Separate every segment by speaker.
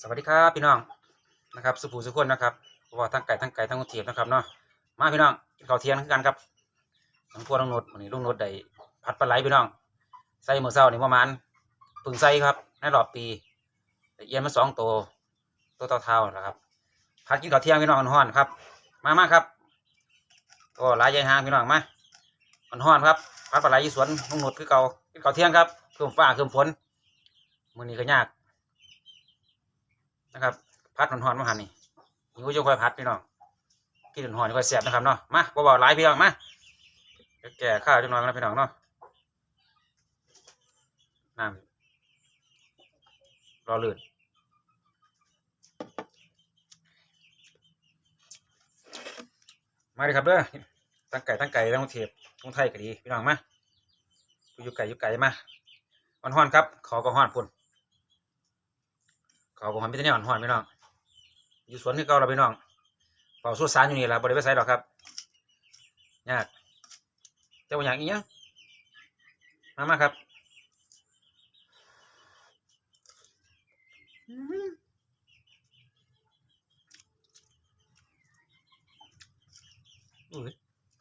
Speaker 1: สวัสดีครับพี่น้องนะครับสุภูสุคนนะครับเพราะว่าทั้งไก่ทั้งไก่ทั้งกรุงเทพนะครับเนาะมาพี่น้องกินข้าวเที่ยงกันครับทั้งพวกลุงนดวันนี้ลุงนดได้ผัดปลาไหลพี่น้องใส่เมื้อเช้านี่ประมาณเพึ่งใส่ครับในรอบปีเอียนมาสองตัวตัวเท่าๆนะครับผัดกินข้าวเที่ยงพี่น้องอ่อนครับ มามาครับก็หลายอยางหางพี่น้องมาอ่อนครับผัดปลาไหลยู่สวนลุงนดคือเก่ากินข้าวเที่ยงครับเครื่องฟ้าเครื่องฝนมื้อนี้ก็ยาก นะครับพัดหอนๆมาหันนี่หิวจะค่อยพัดพี่น้องกินหอนๆค่อยเสียบนะครับเนาะมาบ่บ่หลายพี่น้องมาแก่ข้าวจังหน่อยกันะพี่น้องเนาะน้ำรอลื่นมาเลยครับเด้อตั้งไก่ตั้งไก่ตั้งเทียบตั้งไทยก็ดีพี่น้องมาอยู่ไก่อยู่ไก่มาหอนๆครับขอก็หอนพุ่น เขาบอกว่าพี่ตาเนี่ยอ่อนหอนพี่น้องอยู่สวนที่เก่าเราพี่น้องเป่าสู้สารอยู่นี่แหละบริเวณไซด์หรอกครับยากเจ้าอย่างอีกยังมามาครับ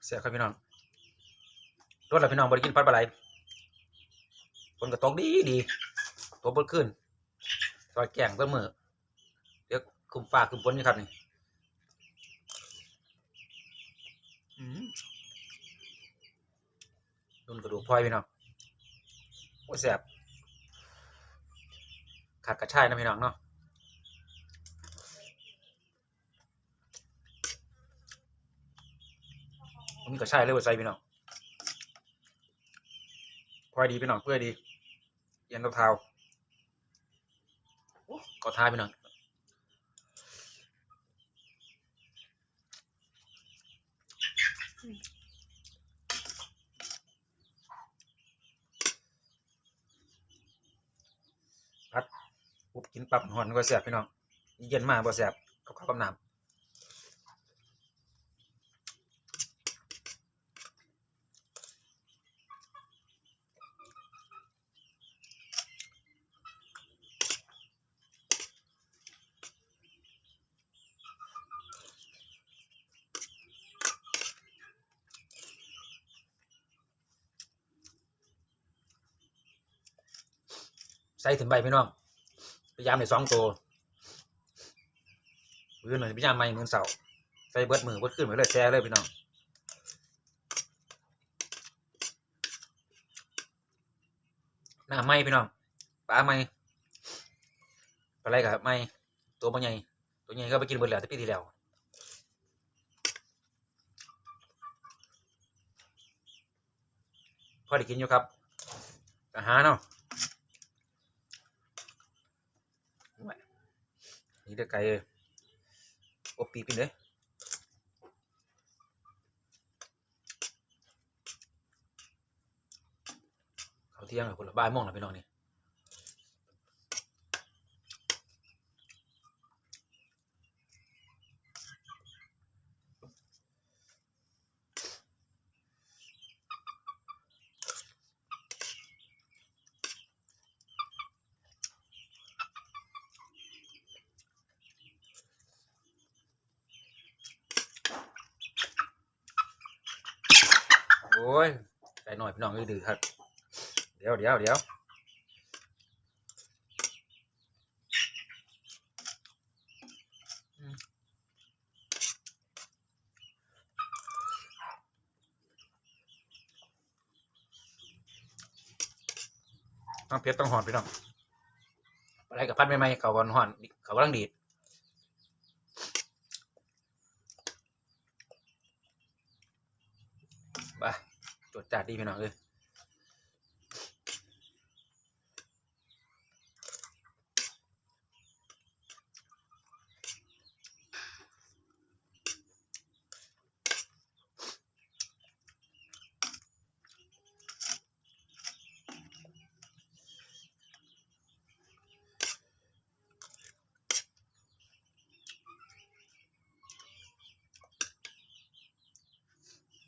Speaker 1: เสียครับพี่น้องรถเราพี่น้องบริกินพัดปลาไหลฝนก็ตกดีดีตกบนขึ้น ซอยแกงเพื่อมือเดี๋ยวคุมฝากคุมฝนนี่ครับนี่อืมนุ่นกระดูกพลอยพี่น้องโอ้แสบขาดกระชายนะพี่น้องเนาะมีกระชายเลยว่าใส่พี่น้องพลอยดีพี่น้องเพื่อดี เย็นเท้า ๆก็ท้ายไปหน่อยพัดปุ๊บกินปับหอนก็แสบพี่น้องเย็นมากบ่แสบกับข้าวกับน้ำ ส่ถึงใบพี่น้องพยายามในสองตัวมือหน่อยพยายามไม่มือเสาใส่เบิดมือเบิดขึ้นไปเลยแช่เลยพี่น้องหน้าไม้พี่น้องปลาไม้ปลาไหลกับไม้ตัวมันใหญ่ตัวใหญ่ก็ไปกินเบิดแล้วแต่ปีที่แล้วพอได้กินอยู่ครับอาหารเนาะ นี่เด็กไก่อบปีกเป็นเลยเขาเที่ยงกับคนละบ่ายมองแล้วพี่น้องนี่ อ้ยใจหน่อยพี่น้องอ้ยดื้อครับ เดี๋ยวเดี๋ยวเดี๋ยวต้องเพชรต้องหอนพี่น้องอะไรกับพัดใหม่ๆเขาวันหอนเขากำลังดีดไปจ ดจัดดีพี่น้องเอ้ย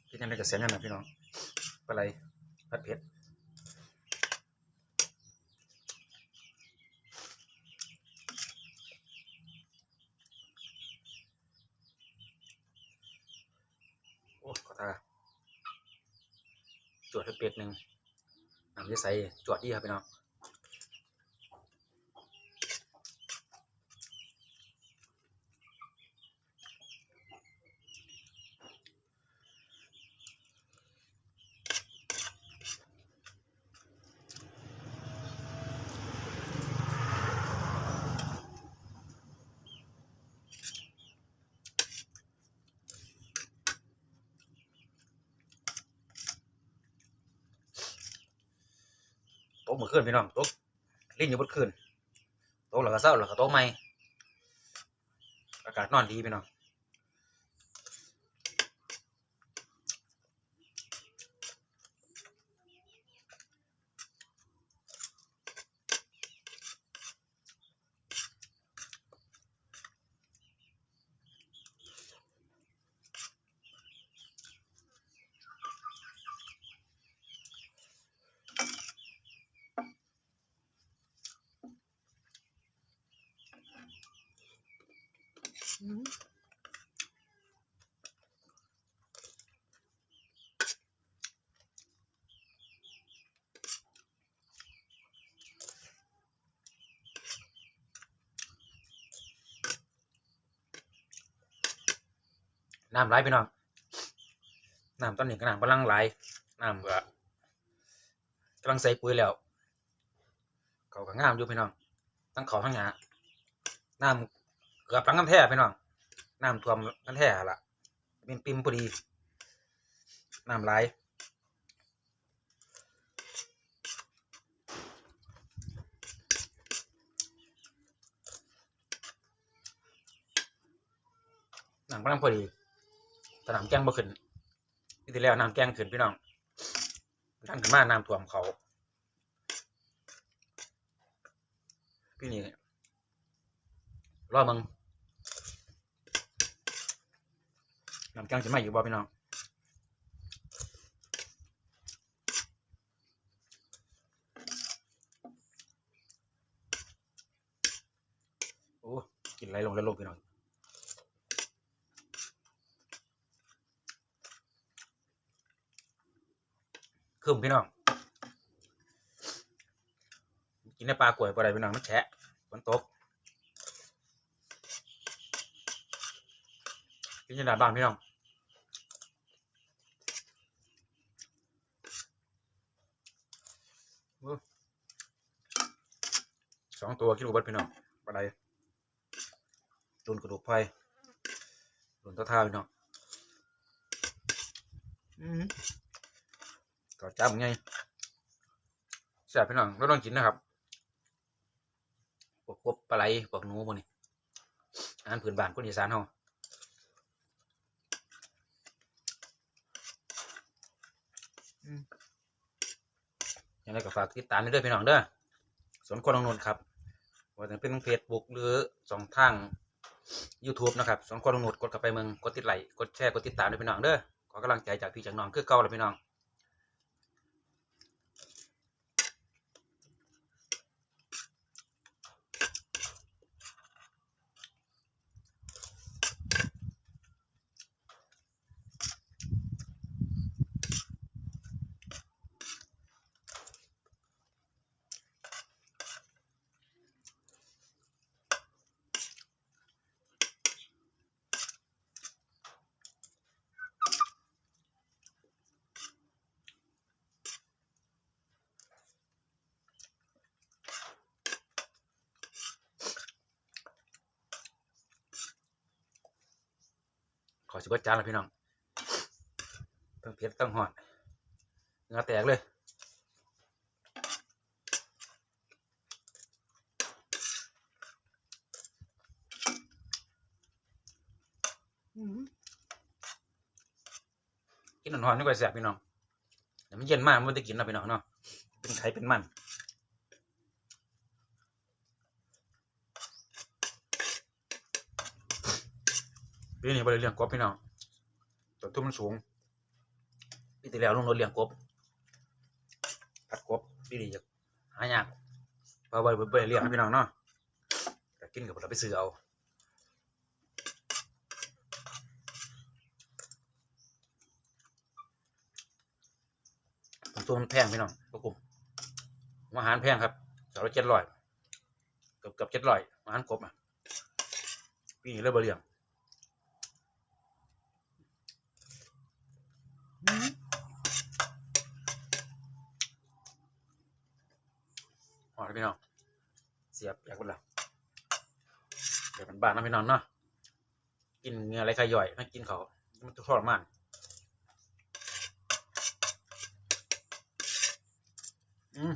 Speaker 1: เป็นยังไงกับเสียงนั่นนะพี่น้อง ปลาไหลผัดเผ็ดโอ้ขอตาจวดให้เป็ดหนึ่งน้ำจะใส่จวดดีครับพี่น้อง โต๊ะเมื่อคืนพี่น้องโต๊ะลิ้นอยู่บนคืนโต๊ะหลังก็เศร้าหลังก็โต๊ะไม่อากาศนอนดีพี่น้อง น้ำไหลพี่น้องน้ำตอนนี้ก็น้ำกำลังไหลน้ำก็กำลังใส่ปุ๋ยแล้วเขาก็งามอยู่พี่น้องทั้งเขาทั้งหยาน้ำเกือบหลังกันแท้พี่น้องน้ำท่วมกันแท้ล่ะเป็นปิมพอดีน้ำไหลน้ำกำลังพอดี แต่น้ำแกงบ่ขึ้นปีที่แล้วน้ำแกงขึ้นพี่น้องท่านขึ้นมาน้ำท่วมเขาพี่นี่รอมึงน้ำแกงจะมาอยู่บ่พี่น้องโอ้กินไหลลงแล้วลงพี่น้อง คืมพี่น้อง กินในปลากล้วยปลาอะไรพี่น้องมันแฉะฝนตกกินในหน้าบ้านพี่น้องสองตัวกินอุบัตพี่น้องปลาอะไรตุนกระดูกไฟตุนเท้าเท้าพี่น้องอืม ก็จับไงแซ่บพี่น้องเราต้องกินนะครับพวกกบปลาไหลพวกหนูพวกนี้อาหารพื้นบ้านคนอีสานเฮาอืมยังไงก็ฝากติดตามด้วยพี่น้องเด้อสวนคนลงนนท์ครับว่าจะเป็นเฟซบุ๊กหรือสองทาง YouTube นะครับสวนคนลงนนท์กดเข้าไปเมืองกดติดไลค์กดแชร์กดติดตามด้วยพี่น้องเด้อขอกำลังใจจากพี่จากน้องคือเก่าเลยพี่น้อง อชิบจานแล้วพี่น้องต้องเผ็ดต้องหอดเนื้อแตกเลยกินหอนๆนี่ก็แสบพี่น้องแต่มันเย็นมากมันไม่ได้กินนะพี่น้องเนาะเป็นไข่เป็นมัน ปีนี้บริเลี้ยงกบพี่น้องต้นทุนมันสูงปีที่แล้วลงรถเลี้ยงกบพัดกบปีนี้จะหายากเพราะว่าบริเลี้ยงพี่น้องเนาะแต่กินกับเราไปซื้อเอาตัวมันแพงพี่น้องพวกกลุ่มอาหารแพงครับสองร้อยเจ็ดร้อยเกือบเกือบเจ็ดร้อยอาหารกบอะปีนี้เริ่มเบเรียง หอดพี่น้อง เสียบอยากเป็นละเดี๋ยวมันบานนะพี่น้องเนาะ กินเนื้ออะไรขย่อยไม่กินเขามันทรมานอืม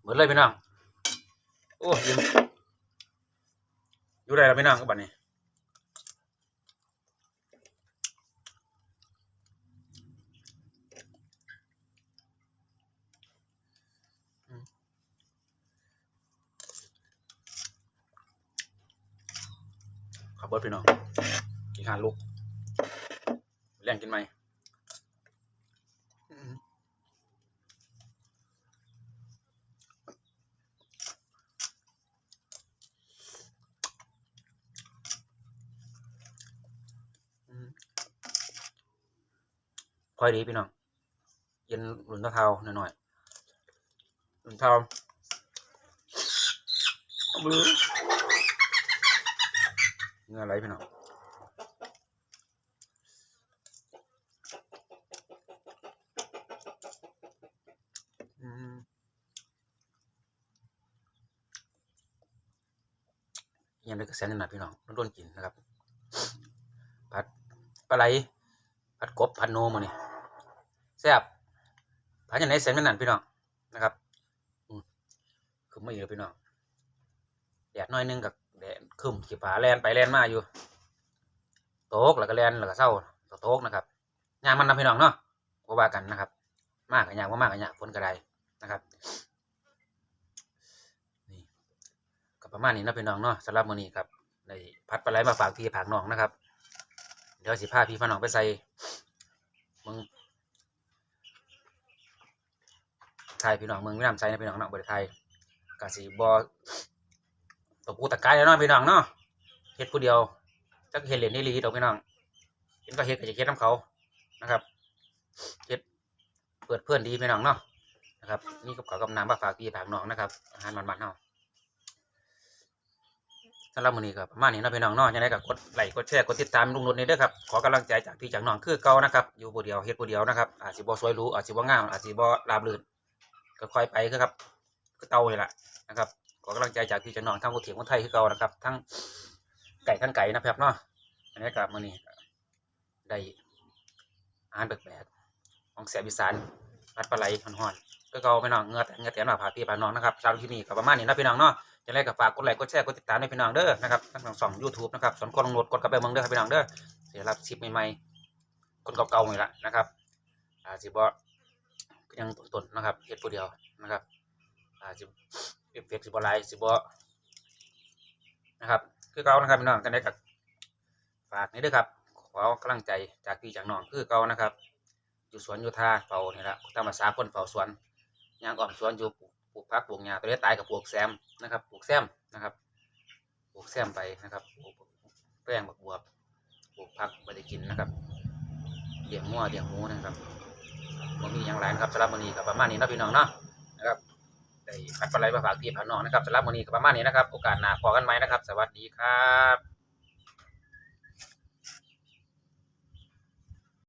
Speaker 1: เหมือนเลยพี่น้อง โอ้ยอยู่ได้แล้วพี่น้องก็บัดนี้ ขับเบิร์ดพี่น้องกินข้าวลูกแรงกินไหมอืมอืมพอยดีพี่น้องเย็นหลุนเท้าๆหน่อยๆหลุนเท้าเอามือ เงื่อไหลพี่น้องอืมยังได้กระแสนหนาพี่น้องร่นกินนะครับ ผัดปลาไหลผัดกบผัดโนมานี่แซ่บผัดอย่างไหนแสนไม่นานพี่น้องนะครับอืมคือไม่เยอะพี่น้องแดดหน้อยนึงกับ แดดครึมขีฟ้าแลนไปแลนมาอยู่โต๊กแล้วก็แลนแล้วก็เศร้าโต๊กนะครับยางมันนะพี่น้องเนาะก็ว่ากันนะครับ มากกับยางว่ามากกับยางฝนก็ไดนะครับนี่ก็ประมาณนี้นะพี่น้องเนาะสำหรับมื้อนี้ครับในพัดปลาไหลมาฝากพี่ฝากน้องนะครับ เดี๋ยวสิพาพี่พาน้องไปใส่มึงไทยพี่น้องมึงไม่นำใส่นะพี่น้องเนาะบริไทยกะสีบอ ตกกูตะกายแล้วเนาะพี่น้องเนาะเฮ็ดผู้เดียวจักเฮ็ดเหรียญนี่ลีดอกพี่น้องเห็นก็เฮ็ดก็จะเฮ็ดน้ำเขานะครับเฮ็ดเปิดเพื่อนดีพี่น้องเนาะนะครับนี่กับขาวกับน้ำมาฝากพี่ฝากน้องนะครับอาหารมันๆเนาะสำหรับมื้อนี้ก็ประมาณนี้นะพี่น้องเนาะยังไงก็กดไลค์กดแชร์กดติดตามลุงนนท์นี่เด้อครับขอกำลังใจจากพี่จากน้องคือเก่านะครับอยู่ผู้เดียวเฮ็ดผู้เดียวนะครับอาจสิบ่สวยรู้อาจสิบ่งามอาจสิบ่ราบรื่นก็ค่อยไปคือครับคือเก่านี่แหละนะครับ ขอกำลังใจจากพี่จากน้องทั้งผู้เถียงคนไทยคือเก่านะครับ ทั้งไก่ทั้งไก่นะครับเนาะอันนี้ก็มื้อนี้ได้อาหารแปลกๆของแสบอีสานพัดปลาไหลฮ้อนๆก็เก่าพี่น้องเงือแตกเงือแตกมาพาพี่พาน้องนะครับสำหรับที่นี่ก็ประมาณนี้นะพี่น้องเนาะยังไงก็ฝากกดไลค์กดแชร์กดติดตามให้พี่น้องเด้อนะครับทั้งสองยูทูบนะครับส่วนคนลงโหลดกดกระเบื้องเมืองเด้อครับพี่น้องเด้อเสียรับชิปใหม่ๆคนเก่าๆนี่แหละนะครับอาสิบ่ยังต้นๆนะครับเฮ็ดผู้เดียวนะครับอาสิเอฟเฟกต์สิบ่หลายสิบนะครับ คือเก่านะครับพี่น้องกันได้กับฝากนี่เด้อครับ ขอกำลังใจจากพี่จากน้องคือเก่านะครับ อยู่สวนอยู่ท่าเฝ้านี่แหละตามภาษาคนเฝ้าสวนย่างอ้อมสวนอยู่ปลูกปลูกผักปลูกหญ้าตัวนี้ตายกับปลูกแซมนะครับปลูกแซมนะครับปลูกแซมไปนะครับปลูกแป้งบักบวบปลูกผักไปได้กินนะครับเลี้ยงงัวเลี้ยงหมูนะครับมันมีอย่างไรนะครับสำหรับมื้อนี้ก็ประมาณนี้นะพี่น้องเนาะนะครับ ได้พัดปลาไหลมาฝากพี่ฝากน้องนะครับสำหรับวันนี้ก็ประมาณนี้นะครับ โอกาสหน้าพอกันไหมนะครับ สวัสดีครับ